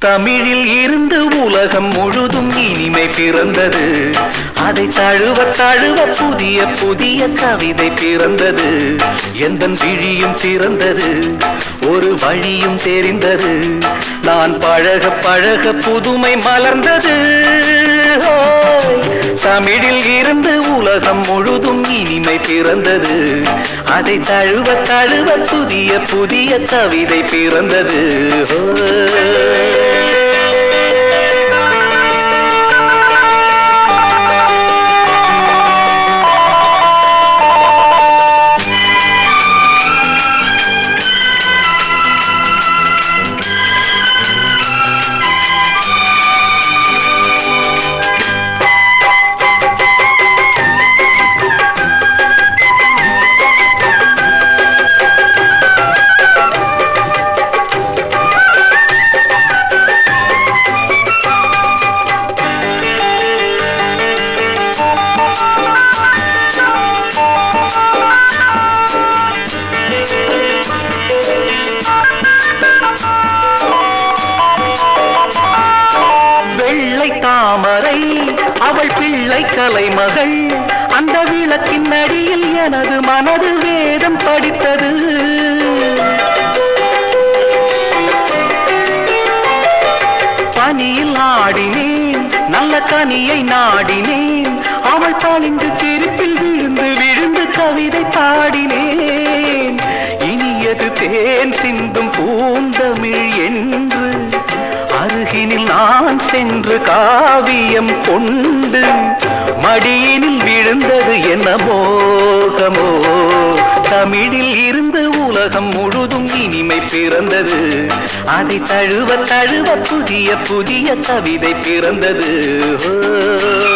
தமிழில் இருந்து உலகம் முழுதும் இனிமை பிறந்தது. அதை தழுவ தழுவ புதிய புதிய கவிதை பிறந்தது. எந்த விழியும் பிறந்தது ஒரு வழியும் தெரிந்தது. நான் பழக பழக புதுமை மலர்ந்தது. தமிழில் இருந்து உலகம் முழுதும் இனிமை பிறந்தது. அதை தழுவ தழுவ புதிய புதிய கவிதை பிறந்தது. தாமரை அவள் பிள்ளை கலைமகள். அந்த விளக்கின் அடியில் எனது மனது வேதம் படித்தது. பனியில் ஆடினேன் நல்ல கனியை நாடினேன். அவள் பளிங்கு சிரிப்பில் விழுந்து விழுந்து கவிதை பாடினேன். இனியது தேன் சிந்தும் பூந்தமிழ் என் மடியினில் நான் சென்று காவியம் கொண்டு மடியினில் விழுந்தது என்ன மோகமோ தமிழில் இருந்த உலகம் முழுதும் இனிமை பிறந்தது. அதை தழுவ தழுவ புதிய புதிய கவிதை பிறந்தது. ஓ.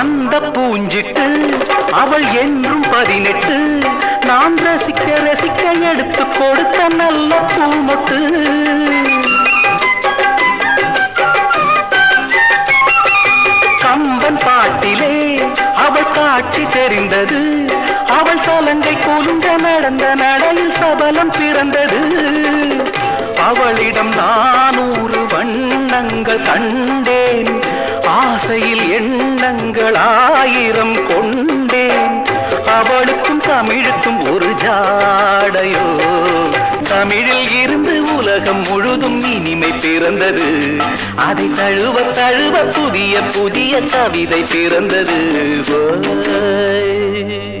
அந்த பூஞ்சிட்டு அவள் என்றும் பதினெட்டு. நான் ரசிக்க ரசிக்க எடுத்து கொடுத்த நல்ல பூமொட்டு. கம்பன் பாட்டிலே அவள் காட்சி தெரிந்தது. அவள் சலங்கை குலுங்க நடந்த நடையில் சபலம் பிறந்தது. அவளிடம் நானூறு வண்ணங்கள் கண்டேன். ஆசையில் எண்ணங்கள் ஆயிரம் கொண்டேன் அவளுக்கும் தமிழுக்கும் ஒரு ஜாடையோ. தமிழில் இருந்து உலகம் முழுதும் இனிமை பிறந்தது. அதை தழுவ தழுவ புதிய புதிய கவிதை பிறந்தது. ஓய்.